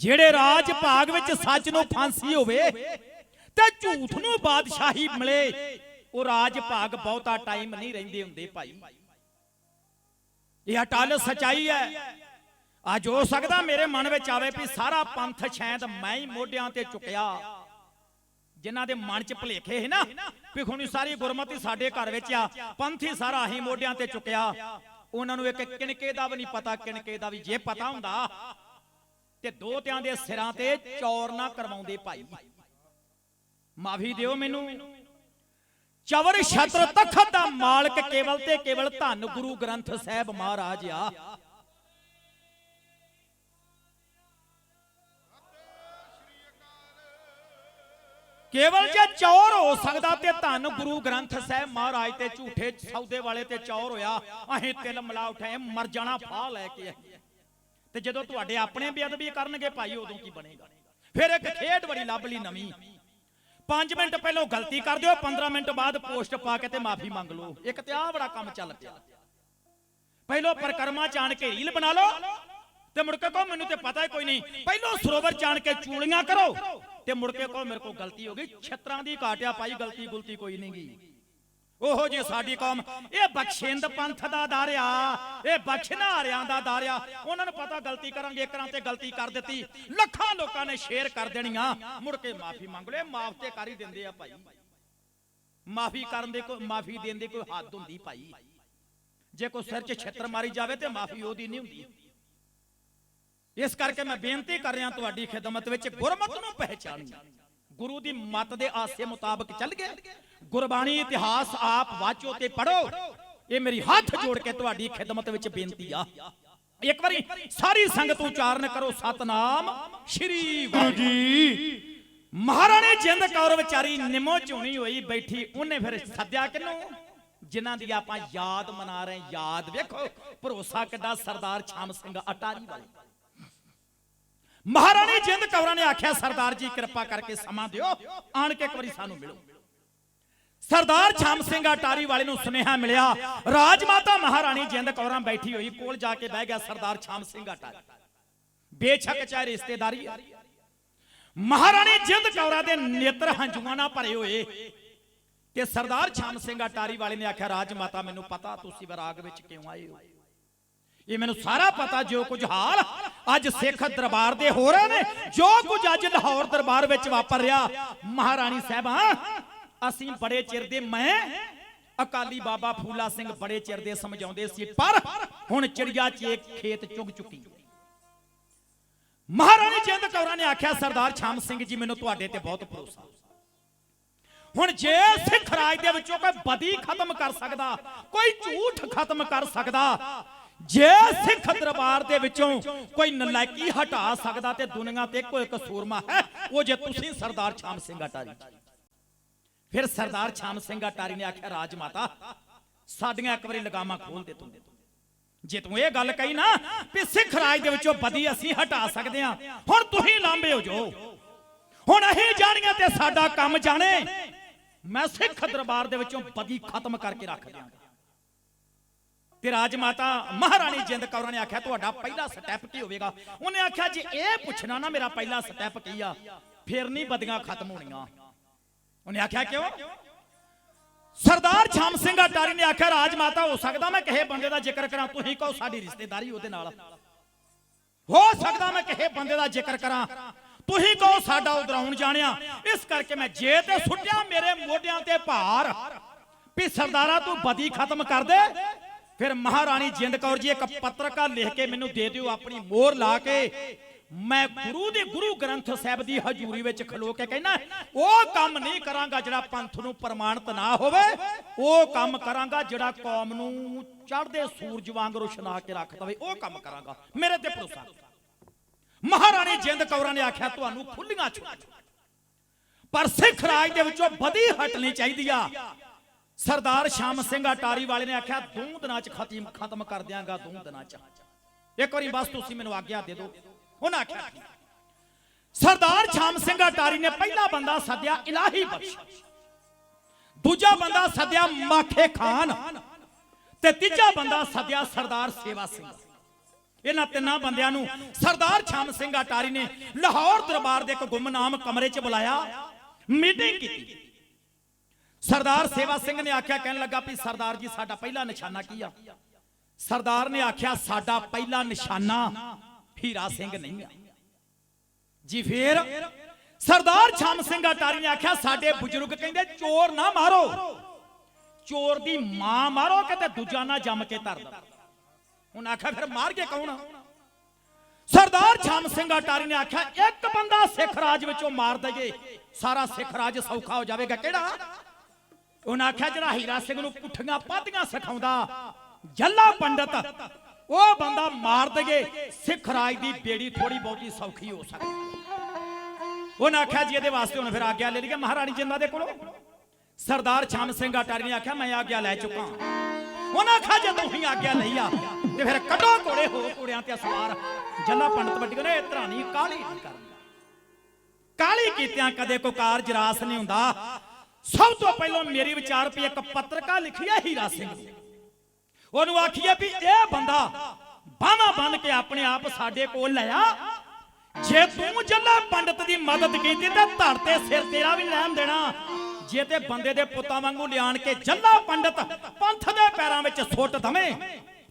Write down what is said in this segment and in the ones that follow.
ਜਿਹੜੇ ਰਾਜ ਭਾਗ ਵਿੱਚ ਸੱਚ ਨੂੰ ਫਾਂਸੀ ਹੋਵੇ ਤੇ ਝੂਠ ਨੂੰ ਬਾਦਸ਼ਾਹੀ ਮਿਲੇ, ਉਹ ਰਾਜ ਭਾਗ ਬਹੁਤਾ ਟਾਈਮ ਨਹੀਂ ਰਹਿੰਦੇ ਹੁੰਦੇ ਭਾਈ। ਇਹ ਅਟਲ ਸਚਾਈ ਹੈ। ਅੱਜ ਹੋ ਸਕਦਾ ਮੇਰੇ ਮਨ ਵਿੱਚ ਆਵੇ ਵੀ ਸਾਰਾ ਪੰਥ ਸ਼ਾਇਦ ਮੈਂ ਹੀ ਮੋਢਿਆਂ ਤੇ ਚੁੱਕਿਆ ਜਿਨ੍ਹਾਂ ਦੇ ਮਨ 'ਚ ਭਲੇਖੇ ਹੈ ਨਾ, ਵੀ ਖੁਣੀ ਸਾਰੀ ਗੁਰਮਤੀ ਸਾਡੇ ਘਰ ਵਿੱਚ ਆ, ਪੰਥੀ ਸਾਰਾ ਅਸੀਂ ਮੋਢਿਆਂ ਤੇ ਚੁੱਕਿਆ ਉਹਨਾਂ ਨੂੰ ਇੱਕ ਕਿਣਕੇ ਦਾ ਵੀ ਨਹੀਂ ਪਤਾ, ਕਿਣਕੇ ਦਾ ਵੀ ਜੇ ਪਤਾ ਹੁੰਦਾ ਤੇ ਦੋਤਿਆਂ ਦੇ ਸਿਰਾਂ ਤੇ ਚੌਰ ਨਾ ਕਰਵਾਉਂਦੇ ਭਾਈ। ਮਾਫੀ ਦਿਓ ਮੈਨੂੰ। ਚਵਰ ਛਤਰ ਤਖਤ ਦਾ ਮਾਲਕ ਕੇਵਲ ਤੇ ਕੇਵਲ ਧੰਨ ਗੁਰੂ ਗ੍ਰੰਥ ਸਾਹਿਬ ਮਹਾਰਾਜ ਆ। ਕੇਵਲ ਜੇ ਚੌਰ ਹੋ ਸਕਦਾ ਤੇ ਧੰਨ ਗੁਰੂ ਗ੍ਰੰਥ ਸਾਹਿਬ ਮਹਾਰਾਜ ਤੇ ਝੂਠੇ ਸੌਦੇ ਵਾਲੇ ਤੇ ਚੌਰ ਹੋਇਆ, ਅਸੀਂ ਤਿਲ ਮਿਲਾ ਉਠਾਏ, ਮਰ ਜਾਣਾ, ਫਾਹ ਲੈ ਕੇ ਤੇ ਜਦੋਂ ਤੁਹਾਡੇ ਆਪਣੇ ਬੇਅਦਬੀ ਕਰਨਗੇ ਭਾਈ ਉਦੋਂ ਕੀ ਬਣੇਗਾ? ਫਿਰ ਇੱਕ ਖੇਡ ਬੜੀ ਲੱਭ ਲਈ ਨਵੀਂ। 5 ਮਿੰਟ ਪਹਿਲਾਂ ਗਲਤੀ ਕਰ ਦਿਓ 15 ਮਿੰਟ ਬਾਅਦ ਪੋਸਟ ਪਾ ਕੇ ਤੇ ਮਾਫੀ ਮੰਗ ਲਓ। ਇੱਕ ਤੇ ਆਹ ਬੜਾ ਕੰਮ ਚੱਲ ਪਿਆ। ਪਹਿਲਾਂ ਪ੍ਰਕਰਮਾ ਚਾਣ ਕੇ ਰੀਲ ਬਣਾ ਲਓ। ਤੇ ਮੁੜ ਕੇ ਕਹੋ ਮੈਨੂੰ ਤੇ ਪਤਾ ਹੀ ਕੋਈ ਨਹੀਂ। ਪਹਿਲਾਂ ਸਰੋਵਰ ਚਾਣ ਕੇ ਚੂਲੀਆਂ ਕਰੋ। ਤੇ ਮੁੜ ਕੇ ਕਹੋ ਮੇਰੇ ਕੋਲ ਗਲਤੀ ਹੋ ਗਈ। ਛਤਰਾਂ ਦੀ ਘਾਟਿਆ ਪਾਈ ਗਲਤੀ ਗੁਲਤੀ ਕੋਈ ਨਹੀਂ ਗਈ ਉਹੋ ਜੇ ਸਾਡੀ ਕੌਮ। ਇਹ ਬਖਸ਼ਿੰਦ ਪੰਥ ਦਾ ਦਾਰਿਆ, ਇਹ ਬਖਸ਼ਨਾਰਿਆਂ ਦਾ ਦਾਰਿਆ। ਉਹਨਾਂ ਨੂੰ ਪਤਾ ਗਲਤੀ ਕਰਾਂਗੇ ਇਕਰਾਂ ਤੇ ਗਲਤੀ ਕਰ ਦਿੱਤੀ। ਲੱਖਾਂ ਲੋਕਾਂ ਨੇ ਸ਼ੇਅਰ ਕਰ ਦੇਣੀਆਂ। ਮੁੜ ਕੇ ਮਾਫੀ ਮੰਗ ਲਏ, ਮਾਫ ਤੇ ਕਰ ਹੀ ਦਿੰਦੇ ਆ ਭਾਈ। ਮਾਫੀ ਕਰਨ ਦੇ ਕੋਈ ਮਾਫੀ ਦੇਣ ਦੀ ਕੋਈ ਹੱਦ ਹੁੰਦੀ ਭਾਈ। ਜੇ ਕੋਈ ਸਿਰ 'ਚ ਛਿੱਤਰ ਮਾਰੀ ਜਾਵੇ ਤੇ ਮਾਫੀ ਉਹਦੀ ਨਹੀਂ ਹੁੰਦੀ। ਇਸ ਕਰਕੇ ਮੈਂ ਬੇਨਤੀ ਕਰ ਰਿਹਾ ਤੁਹਾਡੀ ਖਿਦਮਤ ਵਿੱਚ ਗੁਰਮਤ ਨੂੰ ਪਹਿਚਾਣੋ ਗੁਰੂ ਦੀ ਮੱਤ ਦੇ ਆਸੇ ਮੁਤਾਬਕ ਚੱਲ ਗਏ। ਗੁਰਬਾਣੀ ਇਤਿਹਾਸ ਆਪ ਵਾਚੋ ਤੇ ਪੜੋ ਇਹ ਮੇਰੀ ਹੱਥ ਜੋੜ ਕੇ ਤੁਹਾਡੀ ਖਿਦਮਤ ਵਿੱਚ ਬੇਨਤੀ ਆ। ਇੱਕ ਵਾਰੀ ਸਾਰੀ ਸੰਗਤ ਉਚਾਰਨ ਕਰੋ ਸਤਨਾਮ ਸ਼੍ਰੀ ਵਾਹਿਗੁਰੂ ਜੀ। ਮਹਾਰਾਣੀ ਜਿੰਦ ਕੌਰ ਵਿਚਾਰੀ ਨਿਮੋ ਚੁਣੀ ਹੋਈ ਬੈਠੀ, ਉਹਨੇ ਫਿਰ ਸੱਦਿਆ ਕਿਨੂੰ ਜਿਨ੍ਹਾਂ ਦੀ ਆਪਾਂ ਯਾਦ ਮਨਾ ਰਹੇ ਯਾਦ ਵੇਖੋ, ਭਰੋਸਾ ਕਿੱਡਾ ਸਰਦਾਰ ਛਾਮ ਸਿੰਘ ਅਟਾਰੀ ਵਾਲੇ। ਮਹਾਰਾਣੀ ਜਿੰਦ ਕੌਰਾਂ ਨੇ ਆਖਿਆ, ਸਰਦਾਰ ਜੀ, ਕਿਰਪਾ ਕਰਕੇ ਸਮਾਂ ਦਿਓ, ਆਣ ਕੇ ਇੱਕ ਵਾਰੀ ਸਾਨੂੰ ਮਿਲੋ। ਸਰਦਾਰ ਛਾਮ ਸਿੰਘ ਅਟਾਰੀ ਵਾਲੇ ਨੂੰ ਸੁਨੇਹਾ ਮਿਲਿਆ ਰਾਜ ਮਾਤਾ ਮਹਾਰਾਣੀ ਜਿੰਦ ਕੌਰਾਂ ਬੈਠੀ ਹੋਈ, ਕੋਲ ਜਾ ਕੇ ਬਹਿ ਗਿਆ ਸਰਦਾਰ ਛਾਮ ਸਿੰਘ ਅਟਾਰੀ। ਬੇਸ਼ੱਕ ਚਾਹੇ ਰਿਸ਼ਤੇਦਾਰੀ ਆ। ਮਹਾਰਾਣੀ ਜਿੰਦ ਕੌਰਾਂ ਦੇ ਨੇਤਰ ਹੰਝੂਆਂ ਨਾਲ ਭਰੇ ਹੋਏ। ਤੇ ਸਰਦਾਰ ਛਾਮ ਸਿੰਘ ਅਟਾਰੀ ਵਾਲੇ ਨੇ ਆਖਿਆ ਰਾਜ ਮਾਤਾ ਮੈਨੂੰ ਪਤਾ ਤੁਸੀਂ ਵਿਰਾਗ ਵਿੱਚ ਕਿਉਂ ਆਏ ਹੋ? ਇਹ ਮੈਨੂੰ ਸਾਰਾ ਪਤਾ ਜੋ ਕੁਝ ਹਾਲ ਅੱਜ ਸਿੱਖ ਦਰਬਾਰ ਦੇ ਹੋ ਰਹੇ ਨੇ, ਜੋ ਕੁਝ ਅੱਜ ਲਾਹੌਰ ਦਰਬਾਰ ਵਿੱਚ ਵਾਪਰ ਰਿਹਾ। ਮਹਾਰਾਣੀ ਸਾਹਿਬਾਂ, ਅਸੀਂ ਬੜੇ ਚਿਰ ਦੇ, ਮੈਂ ਅਕਾਲੀ ਬਾਬਾ ਫੂਲਾ ਸਿੰਘ ਬੜੇ ਚਿਰ ਦੇ ਸਮਝਾਉਂਦੇ ਸੀ, ਪਰ ਹੁਣ ਚਿੜੀਆ ਚੇਕ ਖੇਤ ਚੁਗ ਚੁੱਕੀ। ਮਹਾਰਾਣੀ ਜਿੰਦ ਕੌਰਾਂ ਨੇ ਆਖਿਆ, ਸਰਦਾਰ ਛਾਮ ਸਿੰਘ ਜੀ, ਮੈਨੂੰ ਤੁਹਾਡੇ ਤੇ ਬਹੁਤ ਭਰੋਸਾ। ਹੁਣ ਜੇ ਸਿੱਖ ਰਾਜ ਦੇ ਵਿੱਚੋਂ ਕੋਈ ਬਦੀ ਖਤਮ ਕਰ ਸਕਦਾ, ਕੋਈ ਝੂਠ ਖਤਮ ਕਰ ਸਕਦਾ ਜੇ ਸਿੱਖ ਦਰਬਾਰ ਦੇ ਵਿੱਚੋਂ ਕੋਈ ਨਲਾਇਕੀ ਹਟਾ ਸਕਦਾ ਤੇ ਦੁਨੀਆ ਤੇ ਕੋਈ ਕਸੂਰਮਾ ਹੈ, ਉਹ ਜੇ ਤੁਸੀਂ ਸਰਦਾਰ ਛਾਮ ਸਿੰਘ ਅਟਾਰੀ। ਫਿਰ ਸਰਦਾਰ ਛਾਮ ਸਿੰਘ ਅਟਾਰੀ ਨੇ ਆਖਿਆ, ਰਾਜ ਮਾਤਾ, ਸਾਡੀਆਂ ਇੱਕ ਵਾਰੀ ਲਗਾਮਾਂ ਖੋਲ ਦੇ ਤੂੰ। ਜੇ ਤੂੰ ਇਹ ਗੱਲ ਕਹੀ ਨਾ ਵੀ ਸਿੱਖ ਰਾਜ ਦੇ ਵਿੱਚੋਂ ਬਦੀ ਅਸੀਂ ਹਟਾ ਸਕਦੇ ਹਾਂ, ਹੁਣ ਤੁਸੀਂ ਲਾਂਬੇ ਹੋ ਜੋ ਹੁਣ ਅਸੀਂ ਜਾਣੀਆਂ ਤੇ ਸਾਡਾ ਕੰਮ ਜਾਣੇ। ਮੈਂ ਸਿੱਖ ਦਰਬਾਰ ਦੇ ਵਿੱਚੋਂ ਬਦੀ ਖਤਮ ਕਰਕੇ ਰੱਖ ਦਿਆਂਗਾ। ਤੇ ਰਾਜ ਮਾਤਾ ਮਹਾਰਾਣੀ ਜਿੰਦ ਕੌਰਾਂ ਨੇ ਆਖਿਆ, ਤੁਹਾਡਾ ਪਹਿਲਾ ਸਟੈਪ ਕੀ ਹੋਵੇਗਾ? ਉਹਨੇ ਆਖਿਆ, ਜੇ ਇਹ ਪੁੱਛਣਾ ਨਾ, ਮੇਰਾ ਪਹਿਲਾ ਸਟੈਪ ਕੀ ਆ? ਫਿਰ ਨਹੀਂ ਬਦੀਆਂ ਖਤਮ ਹੋਣੀਆਂ। ਉਹਨੇ ਆਖਿਆ, ਕਿਉਂ? ਸਰਦਾਰ ਛਾਮ ਸਿੰਘ ਅਟਾਰੀ ਨੇ ਆਖਿਆ ਰਾਜ ਮਾਤਾ ਹੋ ਸਕਦਾ ਮੈਂ ਕਿਸੇ ਬੰਦੇ ਦਾ ਜ਼ਿਕਰ ਕਰਾਂ, ਤੁਸੀਂ ਕਹੋ ਸਾਡੀ ਰਿਸ਼ਤੇਦਾਰੀ ਉਹਦੇ ਨਾਲ। ਹੋ ਸਕਦਾ ਮੈਂ ਕਿਸੇ ਬੰਦੇ ਦਾ ਜ਼ਿਕਰ ਕਰਾਂ, ਤੁਸੀਂ ਕਹੋ ਸਾਡਾ ਉਧਰਾਉਣ ਜਾਣਿਆ। ਇਸ ਕਰਕੇ ਮੈਂ ਜੇ ਤੇ ਸੁੱਟਿਆ ਮੇਰੇ ਮੋਢਿਆਂ ਤੇ ਭਾਰ, ਵੀ ਸਰਦਾਰਾ ਤੂੰ ਬਦੀ ਖਤਮ ਕਰ ਦੇ ਫਿਰ ਮਹਾਰਾਣੀ ਜਿੰਦ ਕੌਰ ਜੀ ਇੱਕ ਪੱਤਰਕਾ ਲਿਖ ਕੇ ਮੈਨੂੰ ਦੇ ਦਿਓ, ਆਪਣੀ ਮੋਹਰ ਲਾ ਕੇ। ਮੈਂ ਗੁਰੂ ਦੇ ਗੁਰੂ ਗ੍ਰੰਥ ਸਾਹਿਬ ਦੀ ਹਜ਼ੂਰੀ ਵਿੱਚ ਖਲੋ ਕੇ ਕਹਿਣਾ ਉਹ ਕੰਮ ਨਹੀਂ ਕਰਾਂਗਾ ਜਿਹੜਾ ਪੰਥ ਨੂੰ ਪ੍ਰਮਾਣਿਤ ਨਾ ਹੋਵੇ। ਉਹ ਕੰਮ ਕਰਾਂਗਾ ਜਿਹੜਾ ਕੌਮ ਨੂੰ ਚੜ੍ਹਦੇ ਸੂਰਜ ਵਾਂਗ ਰੋਸ਼ਨਾ ਕੇ ਰੱਖ ਦਵੇ। ਉਹ ਕੰਮ ਕਰਾਂਗਾ। ਮੇਰੇ ਤੇ ਭਰੋਸਾ। ਮਹਾਰਾਣੀ ਜਿੰਦ ਕੌਰਾਂ ਨੇ ਆਖਿਆ, ਤੁਹਾਨੂੰ ਖੁੱਲੀਆਂ ਛੁੱਟੀਆਂ ਪਰ ਸਿੱਖ ਰਾਜ ਦੇ ਵਿੱਚੋਂ ਬਦੀ ਹਟਣੀ ਚਾਹੀਦੀ ਆ। ਸਰਦਾਰ ਸ਼ਾਮ ਸਿੰਘ ਅਟਾਰੀ ਵਾਲੇ ਨੇ ਆਖਿਆ, ਦੋ ਦਿਨਾਂ ਚ ਖਤਮ ਖਤਮ ਕਰ ਦਿਆਂਗਾ, ਦੋ ਦਿਨਾਂ ਚ। ਇੱਕ ਵਾਰੀ ਬਸ ਤੁਸੀਂ ਮੈਨੂੰ ਆਗਿਆ ਦੇ ਦਿਓ। ਉਹਨਾਂ ਆਖਿਆ, ਸਰਦਾਰ ਸ਼ਾਮ ਸਿੰਘ ਅਟਾਰੀ ਨੇ ਪਹਿਲਾ ਬੰਦਾ ਸੱਦਿਆ ਇਲਾਹੀ ਬਖਸ਼। ਦੂਜਾ ਬੰਦਾ ਸੱਦਿਆ ਮਾਖੇ ਖਾਨ ਤੇ ਤੀਜਾ ਬੰਦਾ ਸੱਦਿਆ ਸਰਦਾਰ ਸੇਵਾ ਸਿੰਘ। ਇਹਨਾਂ ਤਿੰਨਾਂ ਬੰਦਿਆਂ ਨੂੰ ਸਰਦਾਰ ਸ਼ਾਮ ਸਿੰਘ ਅਟਾਰੀ ਨੇ ਲਾਹੌਰ ਦਰਬਾਰ ਦੇ ਇੱਕ ਗੁੰਮਨਾਮ ਕਮਰੇ 'ਚ ਬੁਲਾਇਆ ਮੀਟਿੰਗ ਕੀਤੀ। ਸਰਦਾਰ ਸੇਵਾ ਸਿੰਘ ਨੇ ਆਖਿਆ, ਕਹਿਣ ਲੱਗਾ ਵੀ ਸਰਦਾਰ ਜੀ, ਸਾਡਾ ਪਹਿਲਾ ਨਿਸ਼ਾਨਾ ਕੀ ਆ? ਸਰਦਾਰ ਨੇ ਆਖਿਆ, ਸਾਡਾ ਪਹਿਲਾ ਨਿਸ਼ਾਨਾ ਹੀਰਾ ਸਿੰਘ ਨਹੀਂ ਆ। ਜੀ ਫੇਰ ਸਰਦਾਰ ਛਾਮ ਸਿੰਘ ਅਟਾਰੀ ਨੇ ਆਖਿਆ, ਸਾਡੇ ਬਜ਼ੁਰਗ ਕਹਿੰਦੇ, ਚੋਰ ਨਾ ਮਾਰੋ। ਚੋਰ ਦੀ ਮਾਂ ਮਾਰੋ ਕਿਤੇ ਦੂਜਾ ਨਾ ਜੰਮ ਕੇ ਧਰ ਦੋ ਹੁਣ ਆਖਿਆ, ਫਿਰ ਮਾਰ ਕੇ ਕੌਣ? ਸਰਦਾਰ ਛਾਮ ਸਿੰਘ ਅਟਾਰੀ ਨੇ ਆਖਿਆ, ਇੱਕ ਬੰਦਾ ਸਿੱਖ ਰਾਜ ਵਿੱਚੋਂ ਮਾਰ ਦਈਏ ਸਾਰਾ ਸਿੱਖ ਰਾਜ ਸੌਖਾ ਹੋ ਜਾਵੇਗਾ। ਕਿਹੜਾ? ਉਹਨਾਂ ਆਖਿਆ, ਜਿਹੜਾ ਹੀਰਾ ਸਿੰਘ ਨੂੰ ਪੁੱਠੀਆਂ ਪਾਧੀਆਂ ਸਿਖਾਉਂਦਾ, ਜੱਲਾ ਪੰਡਤ, ਉਹ ਬੰਦਾ ਮਾਰ ਦਈਏ ਸਿੱਖ ਰਾਜ ਦੀ ਬੇੜੀ ਥੋੜੀ ਬਹੁਤੀ ਸੌਖੀ ਹੋ ਸਕਦੀ। ਉਹਨਾਂ ਆਖਿਆ ਜੀ, ਇਹਦੇ ਵਾਸਤੇ ਹੁਣ ਫਿਰ ਆਗਿਆ ਲੈ ਲਈਏ ਮਹਾਰਾਣੀ ਜਿੰਦਾ ਦੇ ਕੋਲੋਂ। ਸਰਦਾਰ ਛਾਮ ਸਿੰਘ ਅਟਾਰੀ ਨੇ ਆਖਿਆ, ਮੈਂ ਆਗਿਆ ਲੈ ਚੁੱਕਾ ਉਹਨਾਂ ਆਖਿਆ, ਜੇ ਤੂੰ ਹੀ ਆਗਿਆ ਲਈ ਆ, ਤੇ ਫਿਰ ਕੱਢੋ ਘੋੜੇ ਹੋ ਘੋੜਿਆਂ ਤੇ ਸਵਾਰ। ਜੱਲਾ ਪੰਡਤ ਵੱਡੀ ਨੇ ਇਤਰਾ ਕਾਲੀ ਨਹੀਂ ਕਰਨੀ ਕਾਲੀ ਕੀਤਿਆਂ, ਕਦੇ ਕੋ ਕਾਰਜ ਰਾਸ ਨਹੀਂ ਹੁੰਦਾ। ਸਭ ਤੋਂ ਪਹਿਲਾਂ ਮੇਰੇ ਵਿਚਾਰ ਵੀ ਇੱਕ ਪੱਤਰਕਾ ਲਿਖੀ ਹੀਰਾ ਸਿੰਘ। ਉਹਨੂੰ ਆਖੀਏ ਵੀ ਇਹ ਬੰਦਾ ਬਾਹਾਂ ਬੰਨ ਕੇ ਆਪਣੇ ਆਪ ਸਾਡੇ ਕੋਲ ਲਿਆ। ਜੇ ਤੂੰ ਜੱਲਾ ਪੰਡਤ ਦੀ ਮਦਦ ਕੀਤੀ ਤੇ ਧੜ ਤੇ ਸਿਰ ਤੇਰਾ ਵੀ ਲੈਣ ਦੇਣਾ। ਜੇ ਤੇ ਬੰਦੇ ਦੇ ਪੁੱਤਾਂ ਵਾਂਗੂ ਲਿਆਣ ਕੇ ਜੱਲਾ ਪੰਡਤ ਪੰਥ ਦੇ ਪੈਰਾਂ ਵਿੱਚ ਸੁੱਟ ਦਵੇਂ,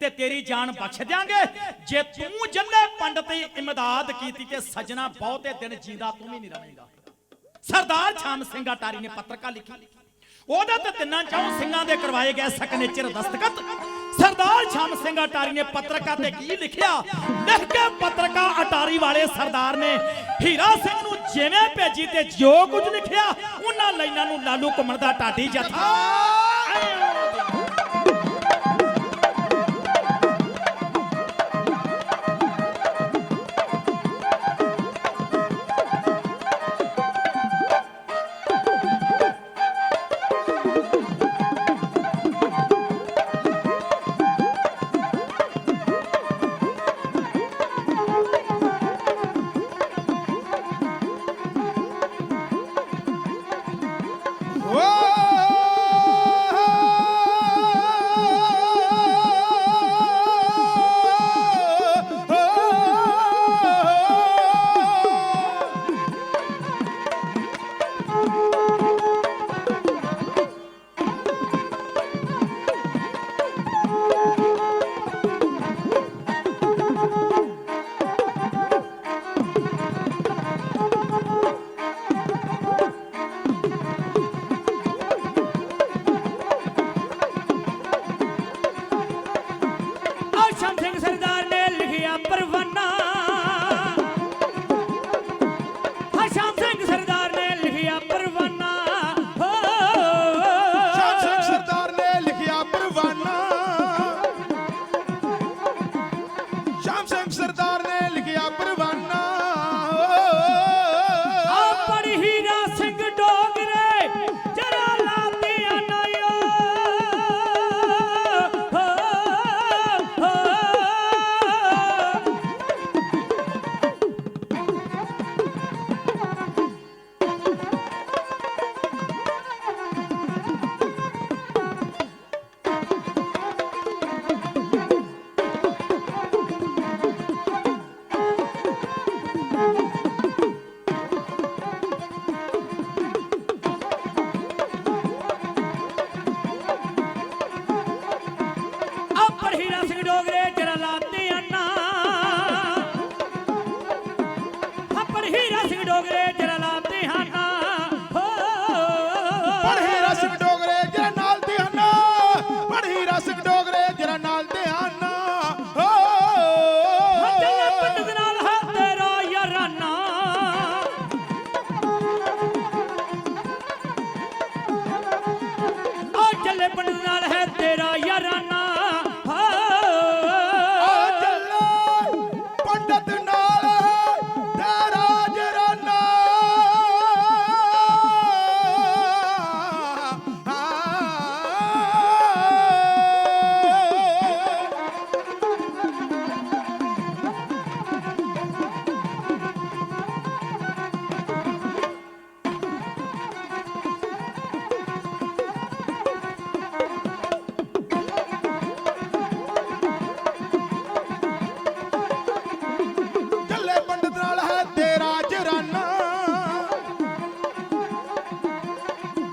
ਤੇ ਤੇਰੀ ਜਾਨ ਬਖਸ਼ ਦਿਆਂਗੇ ਜੇ ਤੂੰ ਜੱਲੇ ਪੰਡਤ ਦੀ ਇਮਦਾਦ ਕੀਤੀ ਤੇ ਸਜਣਾ ਬਹੁਤੇ ਦਿਨ ਜੀਂਦਾ, ਤੂੰ ਵੀ ਨਹੀਂ ਰਵੇਂਗਾ। ਸਰਦਾਰ ਛਾਮ ਸਿੰਘ ਅਟਾਰੀ ਨੇ ਪੱਤਰਕਾ ਲਿਖੀ। ਉਹਦਾ ਤੇ ਤਿੰਨਾਂ ਚੌਂ ਸਿੰਘਾਂ ਦੇ ਕਰਵਾਏ ਗਏ ਸਕਨੇਚਰ ਦਸਤਖਤ। ਸਰਦਾਰ ਛਾਮ ਸਿੰਘ ਅਟਾਰੀ ਨੇ ਪੱਤਰਕਾ ਤੇ ਕੀ ਲਿਖਿਆ? ਲਿਖ ਕੇ ਪੱਤਰਕਾ ਅਟਾਰੀ ਵਾਲੇ ਸਰਦਾਰ ਨੇ, ਹੀਰਾ ਸਿੰਘ ਨੂੰ ਜਿਵੇਂ ਭੇਜੀ ਤੇ ਜੋ ਕੁਝ ਲਿਖਿਆ, ਉਹਨਾਂ ਲਾਈਨਾਂ ਨੂੰ ਲਾਲੂ ਘੁੰਮਣ ਦਾ ਟਾਟੀ ਜਥਾ।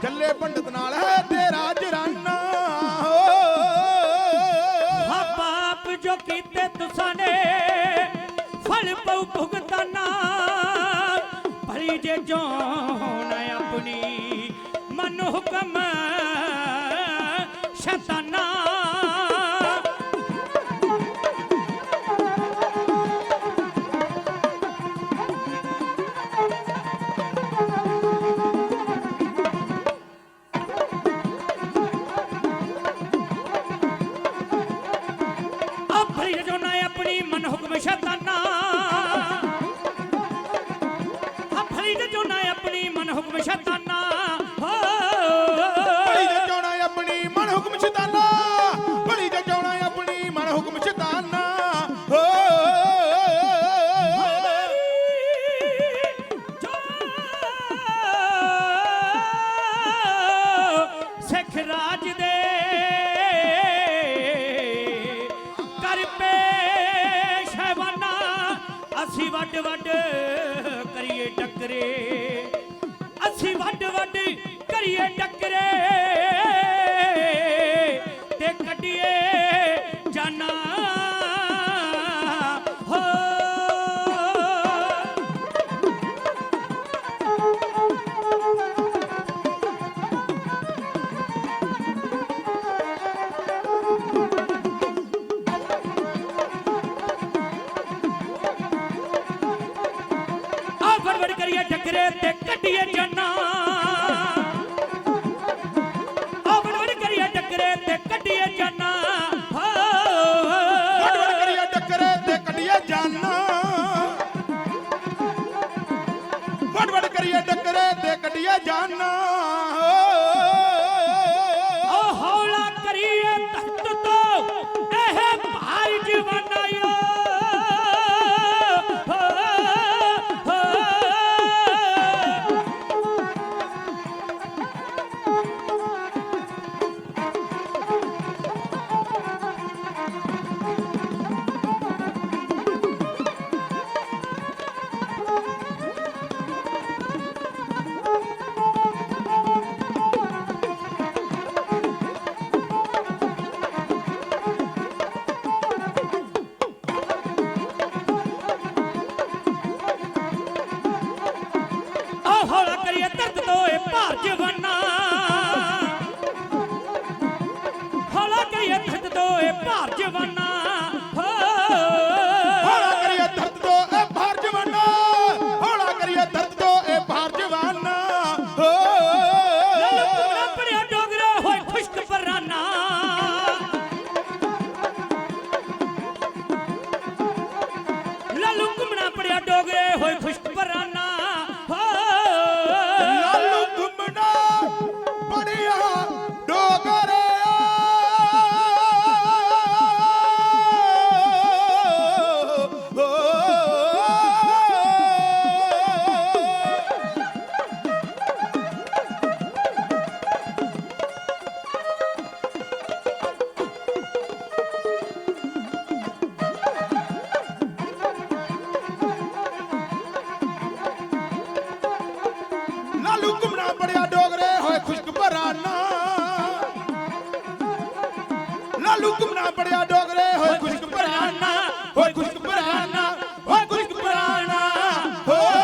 ਜੱਲੇ ਪੰਡਤ ਨਾਲ ਹੈ ਤੇਰਾ ਜਰਾਨਾ। ਹਾ ਪਾਪ ਜੋ ਕੀਤੇ ਤੁਸਾਂ ਨੇ ਫਲ ਪਉ ਭੁਗਤਾਨਾ। ਭਰੀ ਜੇ ਜੋਨ ਆਪਣੀ, ਮਨ ਹੁਕਮ no.